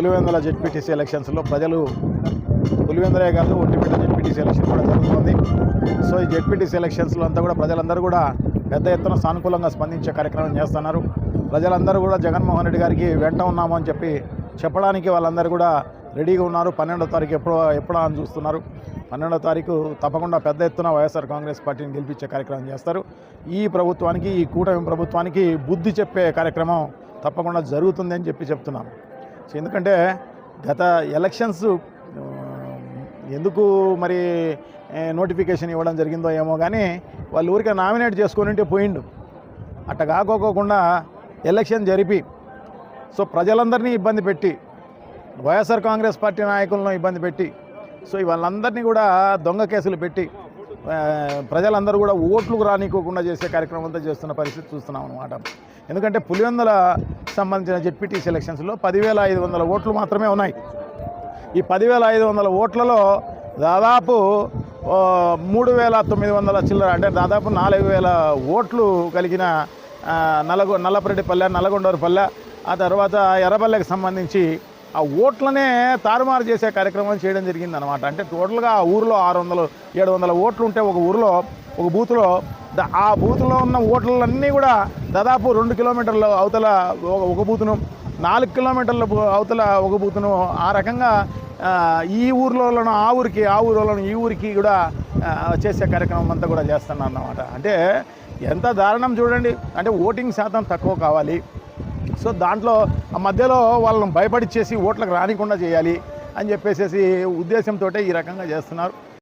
Pulivendula ZPTC ఎలక్షన్స్లో ప్రజలు పులివెందులే కాదు ఒంటిపేట జెడ్పీటీసీ ఎలక్షన్ కూడా జరుగుతుంది. సో ఈ జెడ్పీటీసీ ఎలక్షన్స్లో అంతా కూడా ప్రజలందరూ కూడా పెద్ద ఎత్తున సానుకూలంగా స్పందించే కార్యక్రమం చేస్తున్నారు. ప్రజలందరూ కూడా జగన్మోహన్ రెడ్డి గారికి వెంట ఉన్నాము అని చెప్పి చెప్పడానికి వాళ్ళందరూ కూడా రెడీగా ఉన్నారు. పన్నెండో తారీఖు ఎప్పుడో ఎప్పుడో అని చూస్తున్నారు. పన్నెండో తారీఖు తప్పకుండా పెద్ద ఎత్తున వైఎస్ఆర్ కాంగ్రెస్ పార్టీని గెలిపించే కార్యక్రమం చేస్తారు. ఈ ప్రభుత్వానికి ఈ కూటమి ప్రభుత్వానికి బుద్ధి చెప్పే కార్యక్రమం తప్పకుండా జరుగుతుందని చెప్పి చెప్తున్నాను సో ఎందుకంటే గత ఎలక్షన్స్ ఎందుకు మరి నోటిఫికేషన్ ఇవ్వడం జరిగిందో ఏమో కానీ వాళ్ళు ఊరికే నామినేట్ చేసుకుని ఉంటే పోయిండు. అట్ట కాకోకుండా ఎలక్షన్ జరిపి సో ప్రజలందరినీ ఇబ్బంది పెట్టి వైఎస్ఆర్ కాంగ్రెస్ పార్టీ నాయకులను ఇబ్బంది పెట్టి సో వాళ్ళందరినీ కూడా దొంగ కేసులు పెట్టి ప్రజలందరూ కూడా ఓట్లకు రానికోకుండా చేసే కార్యక్రమం అంతా చేస్తున్న పరిస్థితి చూస్తున్నాం అనమాట ఎందుకంటే పులివెందుల సంబంధించిన జెడ్పీటీ సెలక్షన్స్లో పదివేల ఐదు వందల ఓట్లు మాత్రమే ఉన్నాయి. ఈ పదివేల ఐదు వందల ఓట్లలో దాదాపు మూడు వేల తొమ్మిది వందల చిల్లర అంటే దాదాపు నాలుగు వేల ఓట్లు కలిగిన నల్లగొ నల్లపరెడ్డి నల్లపరెడ్డిపల్లె నల్లగొండూరుపల్లె ఆ తర్వాత ఎర్రపల్లెకి సంబంధించి ఆ ఓట్లనే తారుమారు చేసే కార్యక్రమం చేయడం జరిగింది అనమాట అంటే టోటల్గా ఆ ఊరిలో ఆరు వందలు ఏడు వందల ఓట్లు ఉంటే ఒక ఊరిలో ఒక బూత్లో ఆ బూత్లో ఉన్న ఓట్లన్నీ కూడా దాదాపు రెండు కిలోమీటర్ల అవతల ఒక- ఒక బూతును నాలుగు కిలోమీటర్ల అవతల ఒక బూతును ఆ రకంగా ఈ ఊర్లోనూ ఆ ఊరికి ఆ ఊరిలోనూ ఈ ఊరికి కూడా చేసే కార్యక్రమం అంతా కూడా చేస్తున్నాను అన్నమాట అంటే ఎంత దారుణం చూడండి. అంటే ఓటింగ్ శాతం తక్కువ కావాలి. సో దాంట్లో ఆ మధ్యలో వాళ్ళని భయపడిచ్చేసి ఓట్లకు రానికుండా చేయాలి అని చెప్పేసేసి ఉద్దేశంతో ఈ రకంగా చేస్తున్నారు.